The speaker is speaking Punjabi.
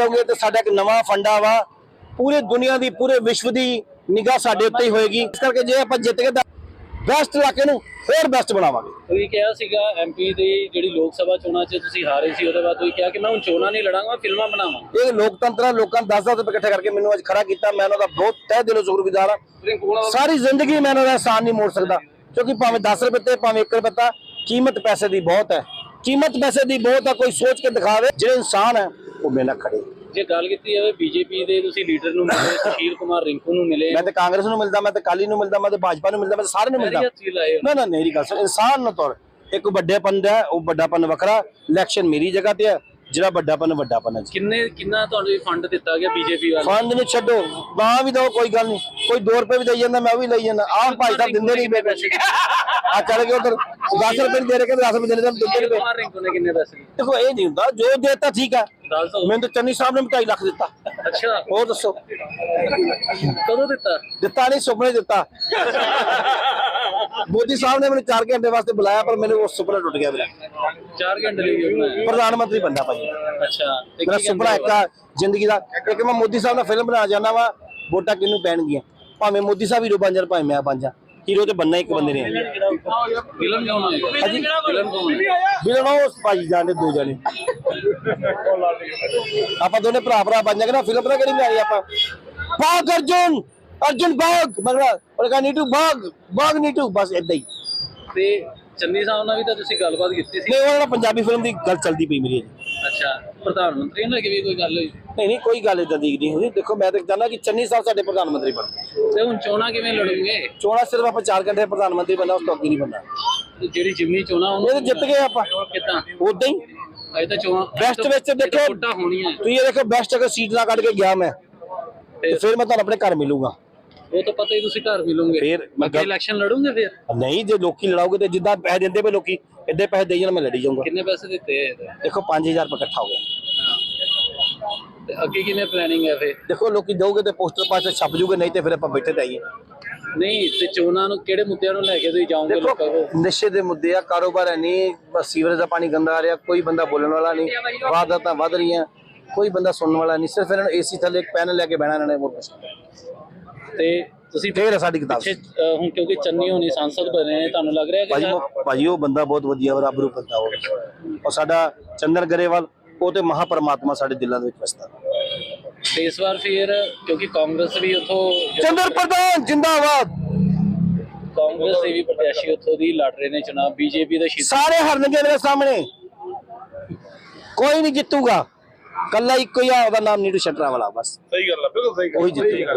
ਹੋਗੇ ਤੇ ਸਾਡਾ ਇੱਕ ਨਵਾਂ ਫੰਡਾ ਵਾ। ਪੂਰੇ ਦੁਨੀਆ ਦੀ ਪੂਰੇ ਵਿਸ਼ਵ ਦੀ ਨਿਗਾਹ ਸਾਡੇ ਉੱਤੇ ਹੀ ਹੋਏਗੀ। ਇਸ ਕਰਕੇ ਜੇ ਆਪਾਂ ਜਿੱਤ ਕੇ ਬੈਸਟ ਇਲਾਕੇ ਨੂੰ ਹੋਰ ਬੈਸਟ ਬਣਾਵਾਂਗੇ। ਤੁਸੀਂ ਕਿਹਾ ਸੀਗਾ ਐਮਪੀ ਦੀ ਜਿਹੜੀ ਲੋਕ ਸਭਾ ਚੋਣਾਂ 'ਚ ਤੁਸੀਂ ਹਾਰੇ ਸੀ ਉਹਦੇ ਬਾਅਦ ਤੁਸੀਂ ਕਿਹਾ ਕਿ ਮੈਂ ਹੁਣ ਚੋਣਾਂ ਨਹੀਂ ਲੜਾਂਗਾ ਫਿਲਮਾਂ ਬਣਾਵਾਂ। ਇਹ ਲੋਕਤੰਤਰ ਆ ਲੋਕਾਂ ਨੂੰ 10-10 ਰੁਪਏ ਇਕੱਠੇ ਕਰਕੇ ਮੈਨੂੰ ਅੱਜ ਖੜਾ ਕੀਤਾ। ਮੈਂ ਉਹਨਾਂ ਦਾ ਬਹੁਤ ਤਹਿ ਦਿਲੋਂ ਸ਼ੁਕਰਗੁਜ਼ਾਰ ਹਾਂ। ਸਾਰੀ ਜ਼ਿੰਦਗੀ ਮੈਂ ਉਹਨਾਂ ਦਾ ਅਹਿਸਾਨ ਨਹੀਂ ਮੋੜ ਸਕਦਾ। ਕਿਉਂਕਿ ਭਾਵੇਂ 10 ਰੁਪਏ ਤੇ ਭਾਵੇਂ 1 ਰੁਪਏ ਤਾਂ ਕੀਮਤ ਪੈਸੇ ਦੀ ਬਹੁਤ ਹੈ। ਕੀਮਤ ਪੈਸੇ ਦੀ ਬਹੁਤ ਹੈ ਕੋਈ ਸੋਚ ਕੇ ਦਿਖਾਵੇ। ਜਿਹੜੇ ਇਨਸਾਨ ਹੈ ਉਹ ਮੇਰੇ ਨਾਲ ਖੜੇ। ਜੇ ਗੱਲ ਕੀਤੀ ਜਾਵੇ ਬੀਜੇਪੀ ਦੇ ਤੁਸੀਂ ਲੀਡਰ ਨੂੰ ਮਿਲੇ ਸੁਸ਼ੀਲ ਕੁਮਾਰ ਰਿੰਕੂ ਨੂੰ ਮਿਲੇ। ਮੈਂ ਤੇ ਕਾਂਗਰਸ ਨੂੰ ਮਿਲਦਾ ਮੈਂ ਤੇ ਕਾਲੀ ਨੂੰ ਮਿਲਦਾ ਮੈਂ ਤੇ ਭਾਜਪਾ ਨੂੰ ਮਿਲਦਾ ਮੈਂ ਤੇ ਸਾਰੇ ਨੂੰ ਮਿਲਦਾ। ਨਾ ਨਾ ਮੇਰੀ ਗੱਲ ਸੁਣ ਇਨਸਾਨ ਨੂੰ ਤੌਰ। ਇੱਕ ਵੱਡੇਪਨ ਦਾ ਉਹ ਵੱਡਾਪਨ ਵੱਖਰਾ ਇਲੈਕਸ਼ਨ ਮੇਰੀ ਜਗ੍ਹਾ ਤੇ ਹੈ ਜਿਹੜਾ ਵੱਡਾਪਨ ਵੱਡਾਪਨ ਹੈ। ਕਿੰਨੇ ਕਿੰਨਾ ਤੁਹਾਨੂੰ ਫੰਡ ਦਿੱਤਾ ਗਿਆ ਬੀਜੇਪੀ ਵੱਲ ਫੰਡ ਨੂੰ ਛੱਡੋ ਨਾ ਵੀ ਦੋ ਕੋਈ ਗੱਲ ਨਹੀਂ। ਕੋਈ 2 ਰੁਪਏ ਵੀ ਦੇਈ ਜਾਂਦਾ ਮੈਂ ਉਹ ਵੀ ਲਈ ਜਾਂਦਾ। ਆਮ ਭਾਈ ਸਾਹਿਬ ਦਿੰਦੇ ਨਹੀਂ ਪਏ ਪੈਸੇ ਆ ਚੱਲ ਗਏ ਉਧਰ 10 ਰੁਪਏ ਦੇ ਰਹੇ ਕਿ 10 ਰੁਪਏ ਤਾਂ ਦਿੰਦੇ ਨਹੀਂ ਪਏ ਦੇਖੋ ਇਹ ਨਹੀਂ ਹੁੰਦਾ ਜੋ ਦੇਤਾ ਠੀਕ ਹੈ ਦਿਓ ਮੈਨੂੰ ਤਾਂ ਚੰਨੀ ਸਾਹਿਬ ਨੇ 2.5 ਲੱਖ ਦਿੱਤਾ। ਅੱਛਾ। ਹੋਰ ਦੱਸੋ। ਕਦੋਂ ਦਿੱਤਾ? ਦਿੱਤਾ ਨਹੀਂ ਸੁਪਨੇ ਦਿੱਤਾ। ਮੋਦੀ ਸਾਹਿਬ ਨੇ ਮੈਨੂੰ 4 ਘੰਟੇ ਵਾਸਤੇ ਬੁਲਾਇਆ ਪਰ ਮੈਨੂੰ ਉਹ ਸੁਪਨਾ ਟੁੱਟ ਗਿਆ ਮੇਰਾ। 4 ਘੰਟੇ ਲਈ ਬਣਾਇਆ ਪ੍ਰਧਾਨ ਮੰਤਰੀ ਬੰਦਾ ਭਾਈ। ਅੱਛਾ ਮੇਰਾ ਸੁਪਨਾ ਇੱਕ ਜ਼ਿੰਦਗੀ ਦਾ। ਇੱਕ ਮੈਂ ਮੋਦੀ ਸਾਹਿਬ ਨਾਲ ਫਿਲਮ ਬਣਾ ਜਾਣਾ ਵਾ ਵੋਟਾਂ ਕਿਹਨੂੰ ਪੈਣਗੀਆਂ? ਭਾਵੇਂ ਮੋਦੀ ਸਾਹਿਬ ਹੀਰੋ ਬਣ ਜਾਣ ਭਾਵੇਂ ਮੈਂ ਬਣ ਜਾ ਹੀਰੋ ਤੇ ਬੰਨਾ ਇੱਕ ਬੰਦੇ ਨੇ ਵਿਲਨ ਕੌਣ ਹੈ ਵਿਲਨ ਕੌਣ ਹੈ ਉਹ ਭਾਈ ਜਾਣੇ ਦੋ ਜਾਣੇ। ਆਪਾਂ ਦੋਨੇ ਭਰਾ ਭਰਾ ਬਣ ਜਾਗੇ ਨਾ ਫਿਲਮ ਪਤਾ ਕਿਹੜੀ ਬਣਾਈ ਆਪਾਂ? ਬਾਗ ਅਰਜੁਨ! ਅਰਜੁਨ ਬਾਗ ਮਗਰਾ ਉਹ ਕਹਾ ਨੀਟੂ ਬਾਗ ਬਾਗ ਨੀਟੂ ਬਸ ਇਦਾਂ ਹੀ। ਤੇ ਚੰਨੀ ਸਾਹਿਬ ਨਾਲ ਵੀ ਤਾਂ ਤੁਸੀਂ ਗੱਲਬਾਤ ਕੀਤੀ ਸੀ? ਨਹੀਂ ਉਹਨਾਂ ਨਾਲ ਪੰਜਾਬੀ ਫਿਲਮ ਦੀ ਗੱਲ ਚੱਲਦੀ ਪਈ ਮੇਰੀ ਅਜੇ। ਅੱਛਾ ਪ੍ਰਧਾਨ ਮੰਤਰੀ ਨਾਲ ਕਿ ਵੀ ਕੋਈ ਗੱਲ ਹੋਈ? ਨਹੀਂ ਨਹੀਂ ਕੋਈ ਗੱਲ ਇਦਾਂ ਦੀ ਨਹੀਂ ਹੋਈ। ਦੇਖੋ ਮੈਂ ਤਾਂ ਚਾਹੁੰਦਾ ਕਿ ਚੰਨੀ ਸਾਹਿਬ ਸਾਡੇ ਪ੍ਰਧਾਨ ਮੰਤਰੀ ਬਣ। ਤੇ ਹੁਣ ਚੋਣਾਂ ਕਿਵੇਂ ਲੜੋਗੇ ਚੋਣਾਂ ਸਿਰਫ ਆਪਾਂ 4 ਘੰਟੇ ਪ੍ਰਧਾਨ ਮੰਤਰੀ ਬਣਨਾ ਉਸ ਤੋਂ ਅੱਗੇ ਨਹੀਂ ਬਣਨਾ। ਜਿਹੜੀ ਜਿਮਨੀ ਚੋਣਾਂ ਇਹ ਤਾਂ ਜਿੱਤ ਗਏ ਆਪਾਂ। ਕਿਦਾਂ? ਉਦਾਂ ਹੀ। ਅਜੇ ਤਾਂ ਚੋਣਾਂ ਬੈਸਟ ਵਿੱਚ ਦੇਖੋ ਵੋਟਾਂ ਹੋਣੀਆਂ। ਤੁਸੀਂ ਇਹ ਦੇਖੋ ਬੈਸਟ ਅਗਰ ਸੀਟ ਨਾ ਕੱਢ ਕੇ ਗਿਆ ਮੈਂ ਤੇ ਫਿਰ ਮੈਂ ਤੁਹਾਨੂੰ ਆਪਣੇ ਘਰ ਮਿਲੂੰਗਾ। ਉਹ ਤਾਂ ਪਤਾ ਹੀ ਤੁਸੀਂ ਘਰ ਮਿਲੋਗੇ। ਫਿਰ ਮੈਂ ਅੱਗੇ ਇਲੈਕਸ਼ਨ ਲੜੋਗੇ ਫਿਰ? ਨਹੀਂ ਜੇ ਲੋਕੀ ਲੜਾਓਗੇ ਤੇ ਜਿੱਦਾਂ ਪੈਸੇ ਦਿੰਦੇ ਪਏ ਲੋਕੀ ਇੱਦੇ ਪੈਸੇ ਦੇਈ ਜਾਣ ਮੈਂ ਲੜੀ ਜਾਊਂਗਾ। ਕਿੰਨੇ ਪੈਸੇ ਦਿੱਤੇ ਆ ਇਹਦੇ? ਦੇਖੋ 5000 ਰੁਪਏ ਇਕੱਠਾ ਹੋ ਗਿਆ। ਤੇ ਅੱਗੇ ਕਿਵੇਂ ਪਲੈਨਿੰਗ ਹੈ ਫਿਰ? ਦੇਖੋ ਲੋਕੀ ਦੋਗੇ ਤੇ ਪੋਸਟਰ ਪਾਸੇ ਛਪ ਜੂਗੇ ਨਹੀਂ ਤੇ ਫਿਰ ਆਪਾਂ ਬੈਠੇ ਤੇ ਆਈਏ ਨਹੀਂ ਤੇ ਚੋਣਾਂ ਨੂੰ ਕਿਹੜੇ ਮੁੱਦਿਆਂ ਨੂੰ ਲੈ ਕੇ ਤੁਸੀਂ ਜਾਓਗੇ ਲੋਕਾਂ ਕੋਲ? ਦੇਖੋ ਨਸ਼ੇ ਦੇ ਮੁੱਦੇ ਆ ਕਾਰੋਬਾਰ ਹੈ ਨਹੀਂ ਬਸ ਸੀਵਰੇਜ ਦਾ ਪਾਣੀ ਗੰਦਾ ਆ ਰਿਹਾ ਕੋਈ ਬੰਦਾ ਬੋਲਣ ਵਾਲਾ ਨਹੀਂ ਵਾਰਦਾਤਾਂ ਵੱਧ ਰਹੀਆਂ ਕੋਈ ਬੰਦਾ ਸੁਣਨ ਵਾਲਾ ਨਹੀਂ ਸਿਰਫ ਇਹਨਾਂ ਨੂੰ ਏਸੀ ਥੱਲੇ ਇੱਕ ਪੈਨ ਲੈ ਕੇ ਬਹਿਣਾ ਇਹਨਾਂ ਨੇ ਨਹੀਂ। ਤੇ ਤੁਸੀਂ ਫੇਰ ਸਾਡੀ ਕਿਤਾਬ। ਪਿੱਛੇ ਹੁਣ ਕਿਉਂਕਿ ਚੰਨੀ ਹੋਣੀ ਸੰਸਦ ਬਣੇ ਨੇ ਤੁਹਾਨੂੰ ਲੱਗ ਰਿਹਾ ਕਿ ਭਾਜੀ ਉਹ ਭਾਜੀ ਉਹ ਬੰਦਾ ਬਹੁਤ ਵਧੀਆ ਵਾ ਰੱਬ ਰੂ ਬੰਦਾ ਉਹ ਔਰ ਸਾਡਾ ਚੰਦਰ ਗਰੇਵਾਲ ਉਹ ਤੇ ਮਹਾ ਪਰਮਾਤਮਾ ਸਾਡੇ ਦਿਲਾਂ ਦੇ ਵਿੱਚ ਵਸਦਾ। ਇਸ ਵਾਰ ਫਿਰ ਕਿਉਂਕਿ ਕਾਂਗਰਸ ਵੀ ਉਥੋਂ ਚੰਦਰ ਪ੍ਰਧਾਨ ਜਿੰਦਾਬਾਦ। ਕਾਂਗਰਸ ਦੇ ਵੀ ਪ੍ਰਤੀਸ਼ੀ ਉਥੋਂ ਦੀ ਲੜ ਰਹੇ ਨੇ ਚੁਣਾਵ ਬੀਜੇਪੀ ਦਾ ਸਾਰੇ ਹਰਨਗੇ ਮੇਰੇ ਸਾਹਮਣੇ। ਕੋਈ ਨਹੀਂ ਜਿੱਤੂਗਾ। ਕੱਲਾ ਇੱਕੋ ਹੀ ਆ ਉਹਦਾ ਨਾਮ ਨੀਟੂ ਸ਼ਟਰਾ ਵਾਲਾ ਬਸ। ਸਹੀ ਗੱਲ ਹੈ ਬਿਲਕੁਲ ਸਹੀ ਉਹੀ ਜਿੱਤੂਗਾ।